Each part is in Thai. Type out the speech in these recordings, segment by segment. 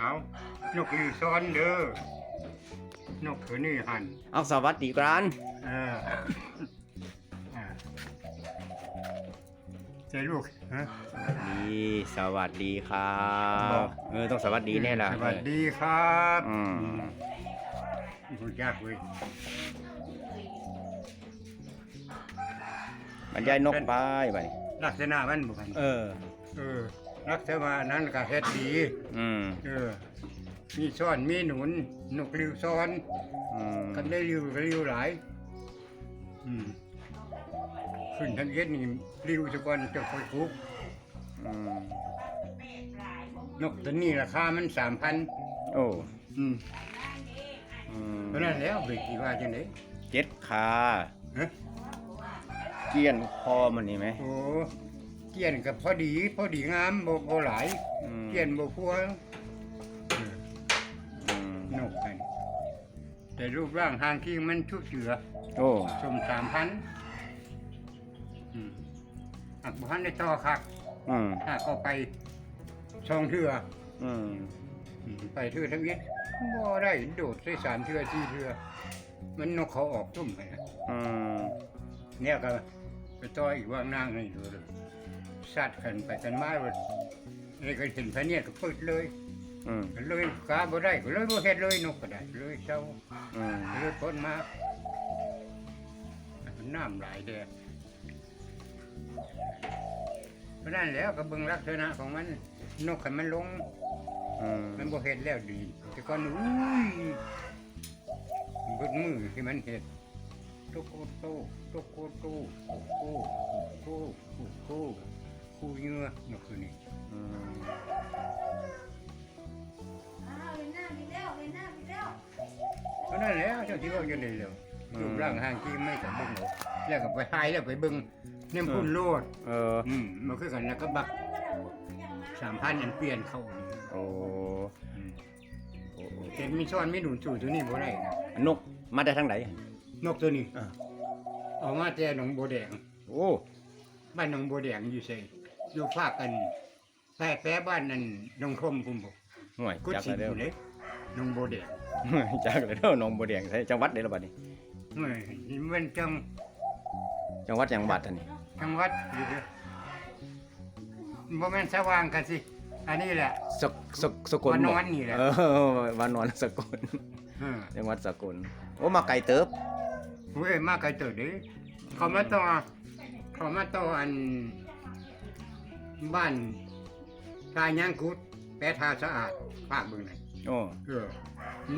เอานกลีซ้อนเด้อนกคือนี่หันเอาสวัสดีกรานเอออ่าใจลูกฮะดีสวัสดีครับอกบเออต้องสวัสดีแน่ล่ะสวัสดีครับอืมพูดยากเว้ยบรรยายนกไปไปลักษณะมันบุคันเออ เออ ลักษณะนั้นก็เฮ็ดดีอืมเออมีซ้อนมีหนุนนกริวซ้อนอืมกันได้ริวก็ริวหลายอืมขึ้นทางเย็ดนี่ริวสะก่อนจะค่อยคุกอืมนกตัวนี้ราคามันสามพันโอ้อืมอืมเพราะนั้นแล้วไปกี่ว่าจังได๋เจ็ดขาฮะเกี้ยนคอมันนี่ไหมโอ้ เกี้ยนกับพอดีพอดีงามบ่บ่หลายอืมเกี้ยนบ่พัวเอออืมนกกันแต่รูปร่างทางที่มันชุบเชือโอ้ สมสามพันอืมอักบุหันได้ต่อคักอืมถ้าก็ไปช่องเทืออืมอืมไปเทือทั้งยิดบ่ได้โดดใส่สามเทือสี่เทือมันนกเขาออกตุ้มไปนะ อืมเนี่ยก็ไปต่ออีกว่างนางให้ดูเลย สัตว์กันไปกันมาเลยนี่ก็เห็นพระเนี่ยก็เปิดเลยอืมก็เลยกาบ่ได้ก็เลยบ่เฮ็ดเลยนกก็ได้เลยเจ้าอืมก็เลยพ้นมาน้ำหลายแดดเพราะนั้นแล้วก็เบิ่งลักษณะของมันนกให้มันลง อืมมันบ่เฮ็ดแล้วดี แต่ก่อนอุ้ยเบิดมือที่มันเฮ็ดโตโกโตโตโกโตโกโตโกโกโก คูเหยื่อนกตัวนี้อืมอ้าวเห็นหน้าพี่แล้วเห็นหน้าพี่แล้วเพราะนั้นแล้วเจ้าที่ว่าจะได้แล้วรูปร่างห่างที่ไม่สมบูรณ์หรอกแล้วก็ไปหายแล้วไปเบิ่งเนี่ยพุ่นโลด เออ อืมมันคือกันแล้วก็บักสามพันอันเปลี่ยนเข้านี่โอ้อืมโอ้เห็นมีช้อนมีหนุนสู่ตัวนี้บ่ได้นะนกมาได้ทางไหน นกตัวนี้อ่า เอามาแต่หนองบัวแดง โอ้ บ้านหนองบัวแดงอยู่ไส อยู่ภาคกันแปะแปะบ้านนั่นหนองคมพุ่นบ่ห่วยกุดจักสิเลยอยู่เด้อเลยหนองบัวแดงจักเลยเด้อหนองบัวแดงใช่จังหวัดเด้อละบัดนี้เฮ้ยมันจังจังหวัดจังหวัดอันนี้จังหวัดอยู่เด้อบ่แม่นสว่างกันสิ อันนี้แหละ สกสกสกลวานบ่อนนี่แหละ เออวานอนสกลเออจังหวัดสกลโอ้มาไกลเติบเว้ยมาไกลเติบเด้เขามาต่อเขามาต่ออัน บ้านตายยางกุดแปะทาสะอาดภาคเบิ่งนั่นโอ้เออ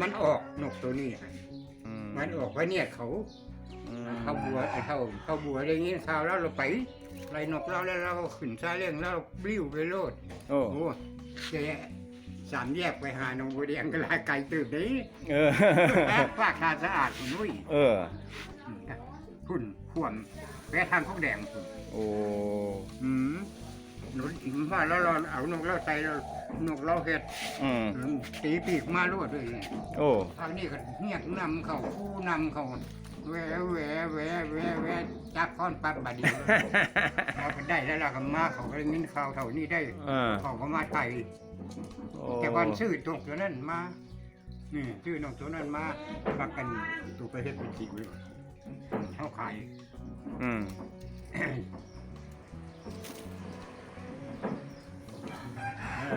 มันออกนกตัวนี้ให้อืมมันออกพระเนี่ยเขา อืมเขาบัวไอ้เขาเขาบัวอะไรอย่างงี้ข่าวแล้วเราไปไล่นกเราแล้วเราก็ขึ้นซาเร่งแล้วเราบลิ้วไปโลดโอ้โอ้แกสามแยกไปหาหนองบัวแดงก็หลายไกลตื่นนี้เออ ฝากทาสะอาดคุณนุ้ยเออ พุ่นขวมแปะทางของแดงพุ่นโอ้อืมห นุนมาแล้วเราเอานกเราใส่เรานกเราเห็ดอืมอืมตีปีกมาลวดด้วยโอ้ทางนี้ก็เงียกนำเขาผู้นำเขาแหวแหวแหวแหวแหวจับค้อนปัดบาดเดียวเราก็ได้แล้วเราก็มาเขาก็ได้ยินข่าวเท่านี้ได้เออเขาก็มาไทยโอ้แต่ก่อนซื้อนกตัวนั้นมานี่ซื้อนกตัวนั้นมาปักกันตัวไปเฮ็ดเป็นจิ๋วไว้ก่อนเขาขายอืม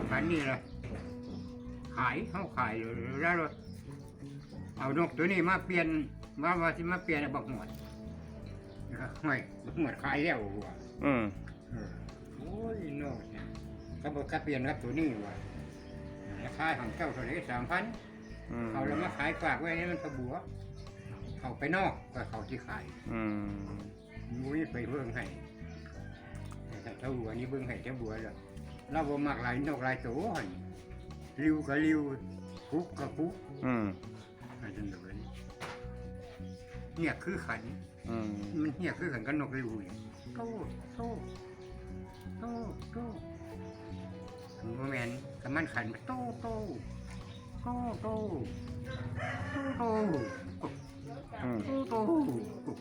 เออพันนี้ละขายเขาขายอยู่แล้วเราเอานกตัวนี้มาเปลี่ยนว่าว่าที่มาเปลี่ยนบักหมวดนะครับห่วยบักหมวดขายแล้วว่ะอืมเออโอ้ยนกเนี่ยเขาบอกเขาเปลี่ยนครับตัวนี้ว่ะราคาของเจ้าเท่าไหร่สามพันอืมเขาแล้วมาขายฝากไว้ให้มันกระบัวเขาไปนอกก็เขาที่ขาย อืมมุ้ยไปเบิ่งให้แต่ถ้าบัวนี่เบิ่งให้แต่บัวแล้ว เราบ่มักหลายนกหลายตัวหั่นริวก็ริวคุกก็คุกอืมอันนั้นแบบนี้เนี่ยคือขัน อืมมันเนี่ยคือขันกับนกริวนี่โตโตโตโตโมแมนกับมันขันโตโตโตโตโตโตอืมโตโตกุก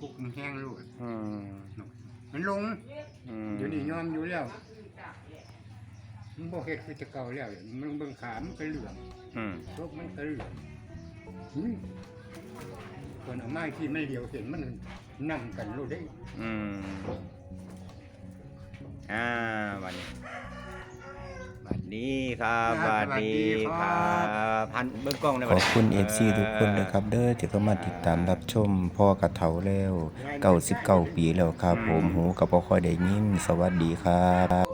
กุกมันแห้งลูกอืมมันลง อืม เดี๋ยวนี้ยอมอยู่แล้ว มันบ่เฮ็ดคือจะเก่าแล้วมันเบิ่งขามันก็เหลืองอืมรกมันก็เหลืองอุ้ยคนเอาไม้ที่ไม่เดียวเห็นมันนั่งกันโลดได้อืมอ่าวันนี้บัดนี้ครับบัดนี้ครับหันเบิ่งกล้องได้ขบัดอบนี้คุณ FC ทุกคนนะครับ เด้อที่เข้ามาติดตามรับชมพ่อกระเถาแล้ว 99 ปีแล้วครับ ผมหูกับบ่ค่อยได้ยินสวัสดีครับ